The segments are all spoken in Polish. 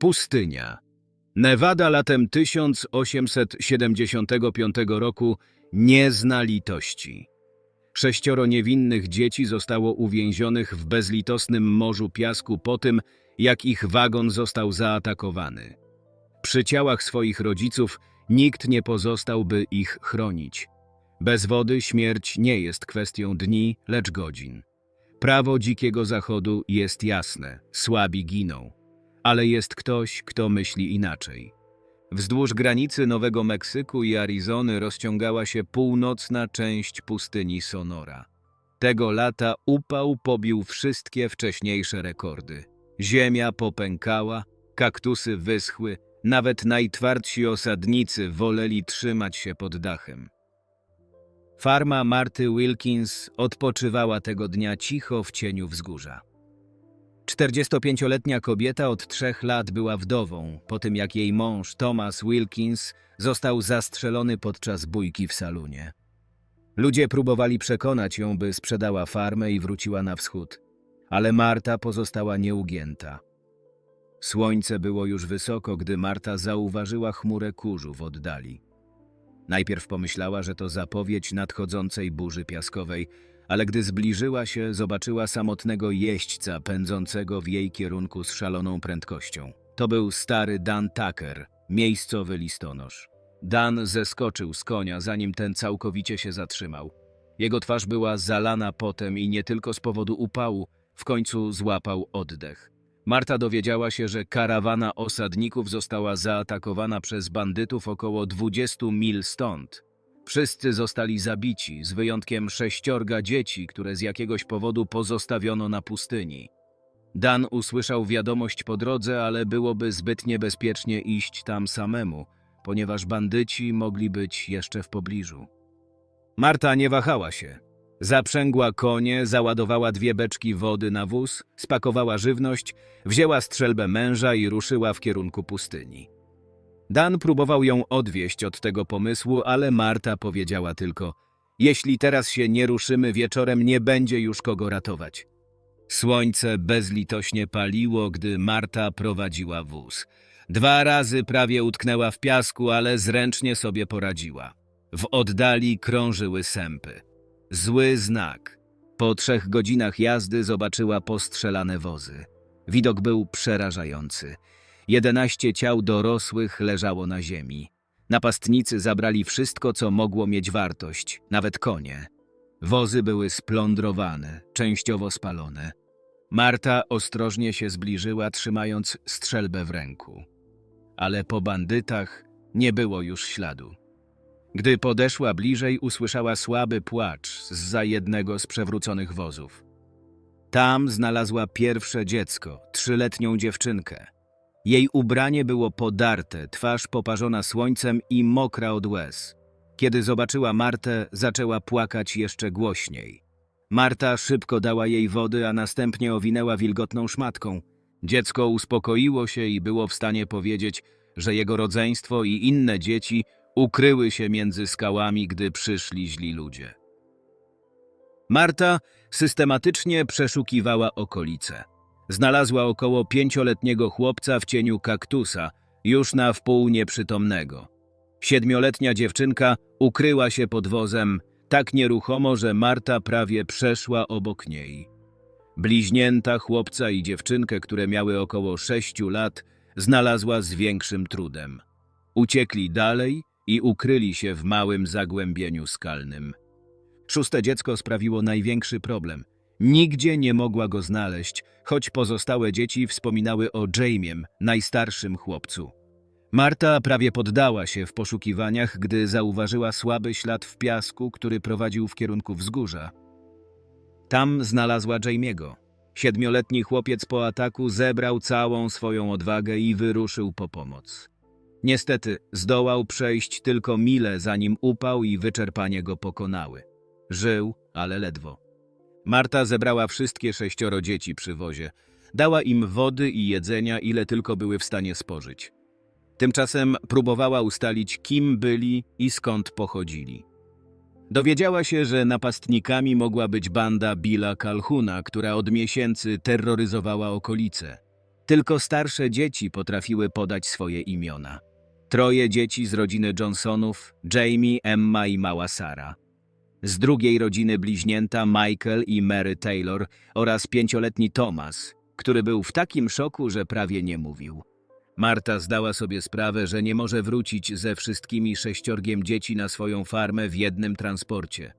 Pustynia. Nevada latem 1875 roku nie zna litości. Sześcioro niewinnych dzieci zostało uwięzionych w bezlitosnym morzu piasku po tym, jak ich wagon został zaatakowany. Przy ciałach swoich rodziców nikt nie pozostał, by ich chronić. Bez wody śmierć nie jest kwestią dni, lecz godzin. Prawo dzikiego zachodu jest jasne, słabi giną. Ale jest ktoś, kto myśli inaczej. Wzdłuż granicy Nowego Meksyku i Arizony rozciągała się północna część pustyni Sonora. Tego lata upał pobił wszystkie wcześniejsze rekordy. Ziemia popękała, kaktusy wyschły, nawet najtwardsi osadnicy woleli trzymać się pod dachem. Farma Marty Wilkins odpoczywała tego dnia cicho w cieniu wzgórza. 45-letnia kobieta od trzech lat była wdową, po tym jak jej mąż Thomas Wilkins został zastrzelony podczas bójki w salonie. Ludzie próbowali przekonać ją, by sprzedała farmę i wróciła na wschód, ale Marta pozostała nieugięta. Słońce było już wysoko, gdy Marta zauważyła chmurę kurzu w oddali. Najpierw pomyślała, że to zapowiedź nadchodzącej burzy piaskowej, ale gdy zbliżyła się, zobaczyła samotnego jeźdźca pędzącego w jej kierunku z szaloną prędkością. To był stary Dan Tucker, miejscowy listonosz. Dan zeskoczył z konia, zanim ten całkowicie się zatrzymał. Jego twarz była zalana potem i nie tylko z powodu upału, w końcu złapał oddech. Marta dowiedziała się, że karawana osadników została zaatakowana przez bandytów około 20 mil stąd. Wszyscy zostali zabici, z wyjątkiem sześciorga dzieci, które z jakiegoś powodu pozostawiono na pustyni. Dan usłyszał wiadomość po drodze, ale byłoby zbyt niebezpiecznie iść tam samemu, ponieważ bandyci mogli być jeszcze w pobliżu. Marta nie wahała się. Zaprzęgła konie, załadowała dwie beczki wody na wóz, spakowała żywność, wzięła strzelbę męża i ruszyła w kierunku pustyni. Dan próbował ją odwieść od tego pomysłu, ale Marta powiedziała tylko: Jeśli teraz się nie ruszymy, wieczorem nie będzie już kogo ratować. Słońce bezlitośnie paliło, gdy Marta prowadziła wóz. Dwa razy prawie utknęła w piasku, ale zręcznie sobie poradziła. W oddali krążyły sępy. Zły znak. Po trzech godzinach jazdy zobaczyła postrzelane wozy. Widok był przerażający. Jedenaście ciał dorosłych leżało na ziemi. Napastnicy zabrali wszystko, co mogło mieć wartość, nawet konie. Wozy były splądrowane, częściowo spalone. Marta ostrożnie się zbliżyła, trzymając strzelbę w ręku. Ale po bandytach nie było już śladu. Gdy podeszła bliżej, usłyszała słaby płacz za jednego z przewróconych wozów. Tam znalazła pierwsze dziecko, trzyletnią dziewczynkę. Jej ubranie było podarte, twarz poparzona słońcem i mokra od łez. Kiedy zobaczyła Martę, zaczęła płakać jeszcze głośniej. Marta szybko dała jej wody, a następnie owinęła wilgotną szmatką. Dziecko uspokoiło się i było w stanie powiedzieć, że jego rodzeństwo i inne dzieci ukryły się między skałami, gdy przyszli źli ludzie. Marta systematycznie przeszukiwała okolice. Znalazła około pięcioletniego chłopca w cieniu kaktusa, już na wpół nieprzytomnego. Siedmioletnia dziewczynka ukryła się pod wozem tak nieruchomo, że Marta prawie przeszła obok niej. Bliźnięta chłopca i dziewczynkę, które miały około sześciu lat, znalazła z większym trudem. Uciekli dalej i ukryli się w małym zagłębieniu skalnym. Szóste dziecko sprawiło największy problem. Nigdzie nie mogła go znaleźć, choć pozostałe dzieci wspominały o Jamiem, najstarszym chłopcu. Marta prawie poddała się w poszukiwaniach, gdy zauważyła słaby ślad w piasku, który prowadził w kierunku wzgórza. Tam znalazła Jamiego. Siedmioletni chłopiec po ataku zebrał całą swoją odwagę i wyruszył po pomoc. Niestety zdołał przejść tylko mile, zanim upał i wyczerpanie go pokonały. Żył, ale ledwo. Marta zebrała wszystkie sześcioro dzieci przy wozie. Dała im wody i jedzenia, ile tylko były w stanie spożyć. Tymczasem próbowała ustalić, kim byli i skąd pochodzili. Dowiedziała się, że napastnikami mogła być banda Billa Calhuna, która od miesięcy terroryzowała okolice. Tylko starsze dzieci potrafiły podać swoje imiona. Troje dzieci z rodziny Johnsonów, Jamie, Emma i mała Sara. Z drugiej rodziny bliźnięta Michael i Mary Taylor oraz pięcioletni Thomas, który był w takim szoku, że prawie nie mówił. Marta zdała sobie sprawę, że nie może wrócić ze wszystkimi sześciorgiem dzieci na swoją farmę w jednym transporcie.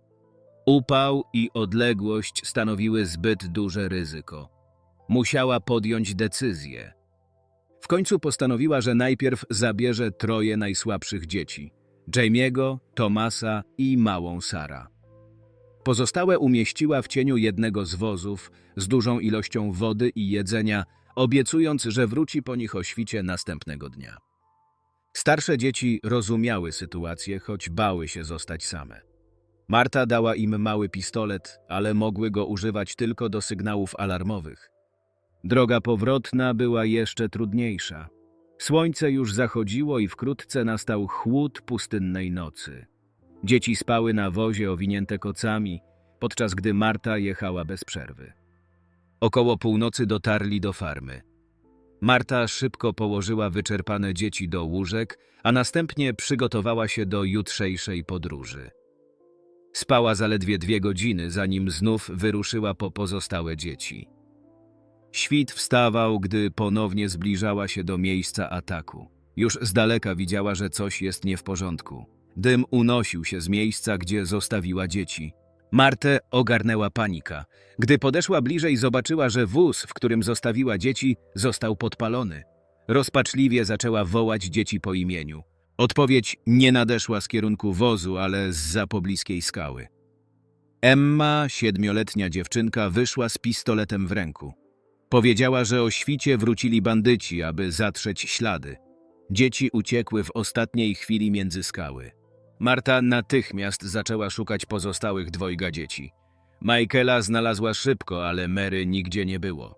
Upał i odległość stanowiły zbyt duże ryzyko. Musiała podjąć decyzję. W końcu postanowiła, że najpierw zabierze troje najsłabszych dzieci: Jamie'ego, Tomasa i małą Sara. Pozostałe umieściła w cieniu jednego z wozów z dużą ilością wody i jedzenia, obiecując, że wróci po nich o świcie następnego dnia. Starsze dzieci rozumiały sytuację, choć bały się zostać same. Marta dała im mały pistolet, ale mogły go używać tylko do sygnałów alarmowych. Droga powrotna była jeszcze trudniejsza. Słońce już zachodziło i wkrótce nastał chłód pustynnej nocy. Dzieci spały na wozie owinięte kocami, podczas gdy Marta jechała bez przerwy. Około północy dotarli do farmy. Marta szybko położyła wyczerpane dzieci do łóżek, a następnie przygotowała się do jutrzejszej podróży. Spała zaledwie dwie godziny, zanim znów wyruszyła po pozostałe dzieci. Świt wstawał, gdy ponownie zbliżała się do miejsca ataku. Już z daleka widziała, że coś jest nie w porządku. Dym unosił się z miejsca, gdzie zostawiła dzieci. Martę ogarnęła panika. Gdy podeszła bliżej, zobaczyła, że wóz, w którym zostawiła dzieci, został podpalony. Rozpaczliwie zaczęła wołać dzieci po imieniu. Odpowiedź nie nadeszła z kierunku wozu, ale z pobliskiej skały. Emma, siedmioletnia dziewczynka, wyszła z pistoletem w ręku. Powiedziała, że o świcie wrócili bandyci, aby zatrzeć ślady. Dzieci uciekły w ostatniej chwili między skały. Marta natychmiast zaczęła szukać pozostałych dwojga dzieci. Michaela znalazła szybko, ale Mary nigdzie nie było.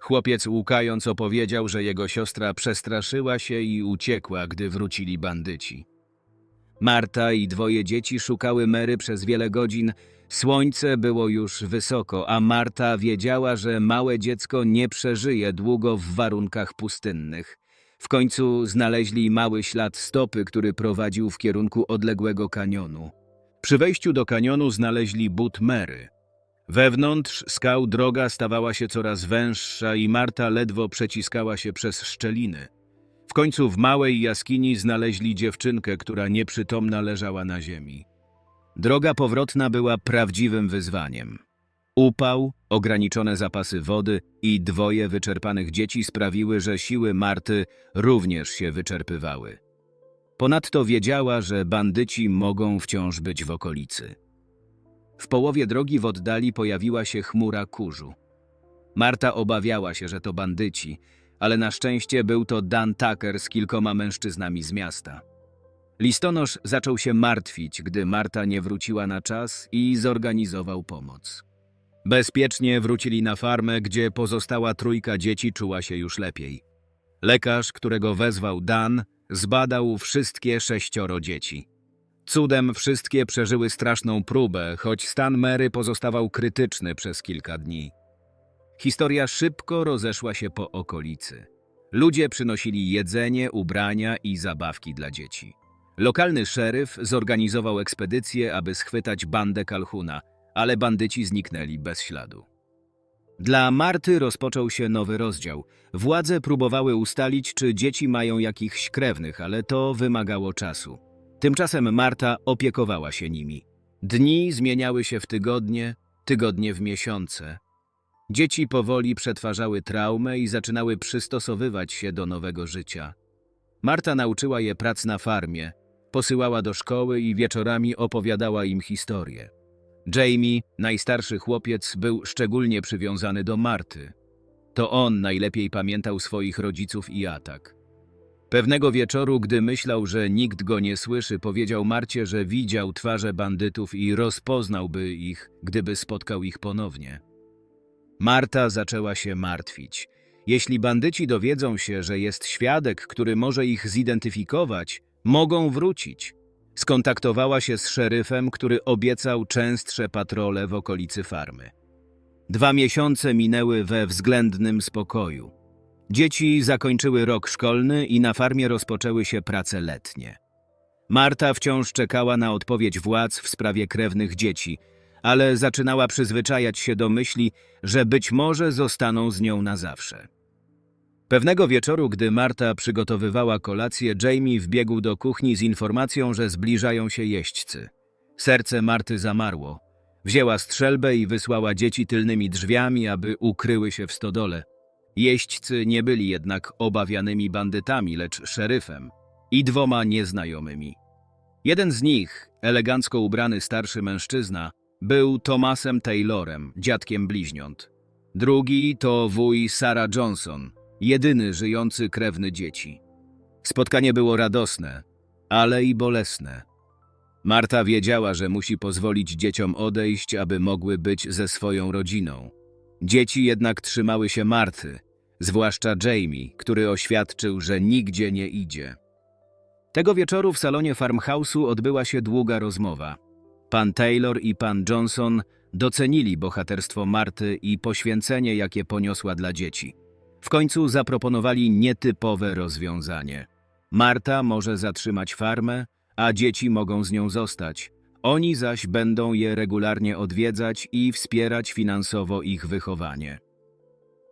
Chłopiec łukając opowiedział, że jego siostra przestraszyła się i uciekła, gdy wrócili bandyci. Marta i dwoje dzieci szukały Mary przez wiele godzin. Słońce było już wysoko, a Marta wiedziała, że małe dziecko nie przeżyje długo w warunkach pustynnych. W końcu znaleźli mały ślad stopy, który prowadził w kierunku odległego kanionu. Przy wejściu do kanionu znaleźli but Mary. Wewnątrz skał droga stawała się coraz węższa i Marta ledwo przeciskała się przez szczeliny. W końcu w małej jaskini znaleźli dziewczynkę, która nieprzytomna leżała na ziemi. Droga powrotna była prawdziwym wyzwaniem. Upał, ograniczone zapasy wody i dwoje wyczerpanych dzieci sprawiły, że siły Marty również się wyczerpywały. Ponadto wiedziała, że bandyci mogą wciąż być w okolicy. W połowie drogi w oddali pojawiła się chmura kurzu. Marta obawiała się, że to bandyci, ale na szczęście był to Dan Tucker z kilkoma mężczyznami z miasta. Listonosz zaczął się martwić, gdy Marta nie wróciła na czas i zorganizował pomoc. Bezpiecznie wrócili na farmę, gdzie pozostała trójka dzieci czuła się już lepiej. Lekarz, którego wezwał Dan, zbadał wszystkie sześcioro dzieci. Cudem wszystkie przeżyły straszną próbę, choć stan Mary pozostawał krytyczny przez kilka dni. Historia szybko rozeszła się po okolicy. Ludzie przynosili jedzenie, ubrania i zabawki dla dzieci. Lokalny szeryf zorganizował ekspedycję, aby schwytać bandę Kalhuna, ale bandyci zniknęli bez śladu. Dla Marty rozpoczął się nowy rozdział. Władze próbowały ustalić, czy dzieci mają jakichś krewnych, ale to wymagało czasu. Tymczasem Marta opiekowała się nimi. Dni zmieniały się w tygodnie, tygodnie w miesiące. Dzieci powoli przetwarzały traumę i zaczynały przystosowywać się do nowego życia. Marta nauczyła je prac na farmie, posyłała do szkoły i wieczorami opowiadała im historię. Jamie, najstarszy chłopiec, był szczególnie przywiązany do Marty. To on najlepiej pamiętał swoich rodziców i atak. Pewnego wieczoru, gdy myślał, że nikt go nie słyszy, powiedział Marcie, że widział twarze bandytów i rozpoznałby ich, gdyby spotkał ich ponownie. Marta zaczęła się martwić. Jeśli bandyci dowiedzą się, że jest świadek, który może ich zidentyfikować, mogą wrócić. Skontaktowała się z szeryfem, który obiecał częstsze patrole w okolicy farmy. Dwa miesiące minęły we względnym spokoju. Dzieci zakończyły rok szkolny i na farmie rozpoczęły się prace letnie. Marta wciąż czekała na odpowiedź władz w sprawie krewnych dzieci, ale zaczynała przyzwyczajać się do myśli, że być może zostaną z nią na zawsze. Pewnego wieczoru, gdy Marta przygotowywała kolację, Jamie wbiegł do kuchni z informacją, że zbliżają się jeźdźcy. Serce Marty zamarło. Wzięła strzelbę i wysłała dzieci tylnymi drzwiami, aby ukryły się w stodole. Jeźdźcy nie byli jednak obawianymi bandytami, lecz szeryfem i dwoma nieznajomymi. Jeden z nich, elegancko ubrany starszy mężczyzna, był Thomasem Taylorem, dziadkiem bliźniąt. Drugi to wuj Sarah Johnson, jedyny żyjący krewny dzieci. Spotkanie było radosne, ale i bolesne. Marta wiedziała, że musi pozwolić dzieciom odejść, aby mogły być ze swoją rodziną. Dzieci jednak trzymały się Marty, zwłaszcza Jamie, który oświadczył, że nigdzie nie idzie. Tego wieczoru w salonie farmhouse'u odbyła się długa rozmowa. Pan Taylor i pan Johnson docenili bohaterstwo Marty i poświęcenie, jakie poniosła dla dzieci. W końcu zaproponowali nietypowe rozwiązanie. Marta może zatrzymać farmę, a dzieci mogą z nią zostać. Oni zaś będą je regularnie odwiedzać i wspierać finansowo ich wychowanie.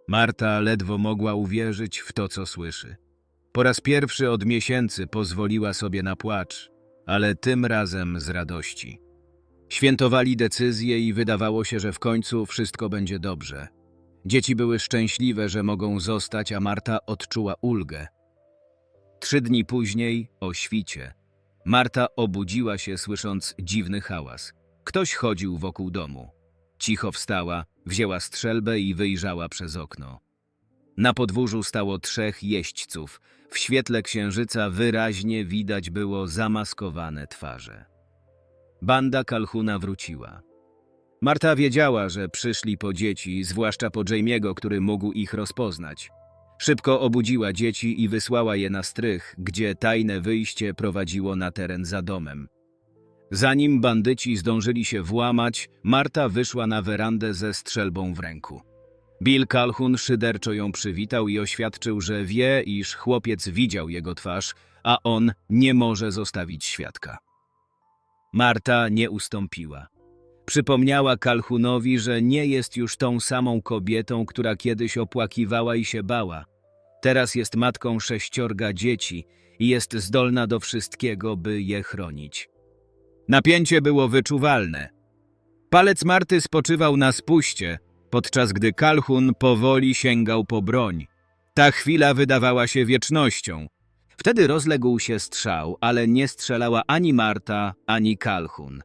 Marta ledwo mogła uwierzyć w to, co słyszy. Po raz pierwszy od miesięcy pozwoliła sobie na płacz, ale tym razem z radości. Świętowali decyzję i wydawało się, że w końcu wszystko będzie dobrze. Dzieci były szczęśliwe, że mogą zostać, a Marta odczuła ulgę. Trzy dni później, o świcie, Marta obudziła się, słysząc dziwny hałas. Ktoś chodził wokół domu. Cicho wstała, wzięła strzelbę i wyjrzała przez okno. Na podwórzu stało trzech jeźdźców. W świetle księżyca wyraźnie widać było zamaskowane twarze. Banda Kalhuna wróciła. Marta wiedziała, że przyszli po dzieci, zwłaszcza po Jamie'ego, który mógł ich rozpoznać. Szybko obudziła dzieci i wysłała je na strych, gdzie tajne wyjście prowadziło na teren za domem. Zanim bandyci zdążyli się włamać, Marta wyszła na werandę ze strzelbą w ręku. Bill Calhoun szyderczo ją przywitał i oświadczył, że wie, iż chłopiec widział jego twarz, a on nie może zostawić świadka. Marta nie ustąpiła. Przypomniała Calhounowi, że nie jest już tą samą kobietą, która kiedyś opłakiwała i się bała. Teraz jest matką sześciorga dzieci i jest zdolna do wszystkiego, by je chronić. Napięcie było wyczuwalne. Palec Marty spoczywał na spuście, podczas gdy Calhoun powoli sięgał po broń. Ta chwila wydawała się wiecznością. Wtedy rozległ się strzał, ale nie strzelała ani Marta, ani Calhoun.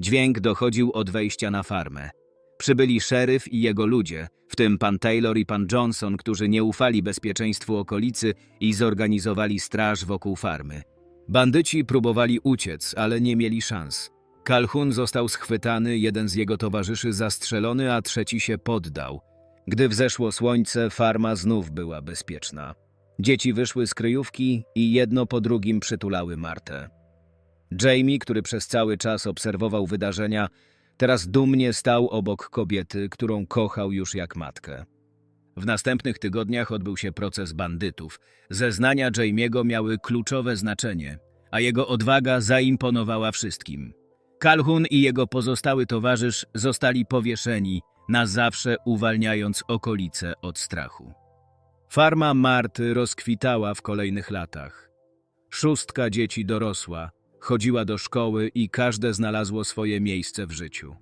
Dźwięk dochodził od wejścia na farmę. Przybyli szeryf i jego ludzie, w tym pan Taylor i pan Johnson, którzy nie ufali bezpieczeństwu okolicy i zorganizowali straż wokół farmy. Bandyci próbowali uciec, ale nie mieli szans. Calhoun został schwytany, jeden z jego towarzyszy zastrzelony, a trzeci się poddał. Gdy wzeszło słońce, farma znów była bezpieczna. Dzieci wyszły z kryjówki i jedno po drugim przytulały Martę. Jamie, który przez cały czas obserwował wydarzenia, teraz dumnie stał obok kobiety, którą kochał już jak matkę. W następnych tygodniach odbył się proces bandytów. Zeznania Jamie'ego miały kluczowe znaczenie, a jego odwaga zaimponowała wszystkim. Calhoun i jego pozostały towarzysz zostali powieszeni, na zawsze uwalniając okolice od strachu. Farma Marty rozkwitała w kolejnych latach. Szóstka dzieci dorosła, chodziła do szkoły i każde znalazło swoje miejsce w życiu.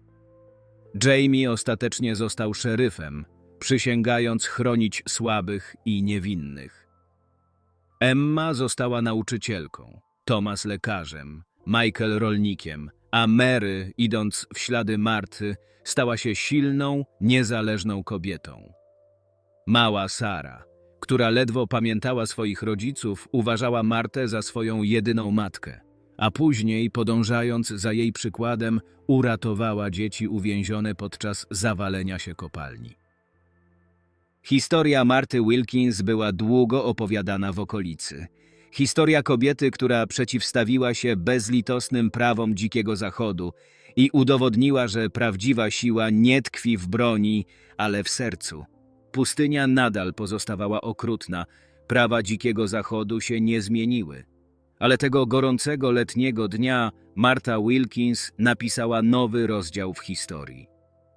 Jamie ostatecznie został szeryfem, przysięgając chronić słabych i niewinnych. Emma została nauczycielką, Thomas lekarzem, Michael rolnikiem, a Mary, idąc w ślady Marty, stała się silną, niezależną kobietą. Mała Sara, która ledwo pamiętała swoich rodziców, uważała Martę za swoją jedyną matkę, a później, podążając za jej przykładem, uratowała dzieci uwięzione podczas zawalenia się kopalni. Historia Marty Wilkins była długo opowiadana w okolicy. Historia kobiety, która przeciwstawiła się bezlitosnym prawom Dzikiego Zachodu i udowodniła, że prawdziwa siła nie tkwi w broni, ale w sercu. pustynia nadal pozostawała okrutna, prawa dzikiego zachodu się nie zmieniły. Ale tego gorącego letniego dnia Marta Wilkins napisała nowy rozdział w historii.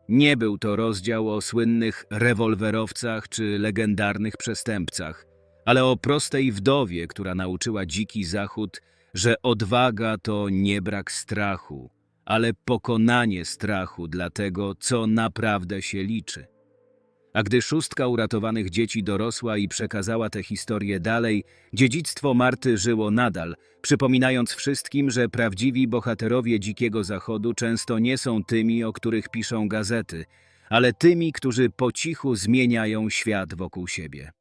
Nie był to rozdział o słynnych rewolwerowcach czy legendarnych przestępcach, ale o prostej wdowie, która nauczyła dziki zachód, że odwaga to nie brak strachu, ale pokonanie strachu dla tego, co naprawdę się liczy. A gdy szóstka uratowanych dzieci dorosła i przekazała tę historię dalej, dziedzictwo Marty żyło nadal, przypominając wszystkim, że prawdziwi bohaterowie Dzikiego Zachodu często nie są tymi, o których piszą gazety, ale tymi, którzy po cichu zmieniają świat wokół siebie.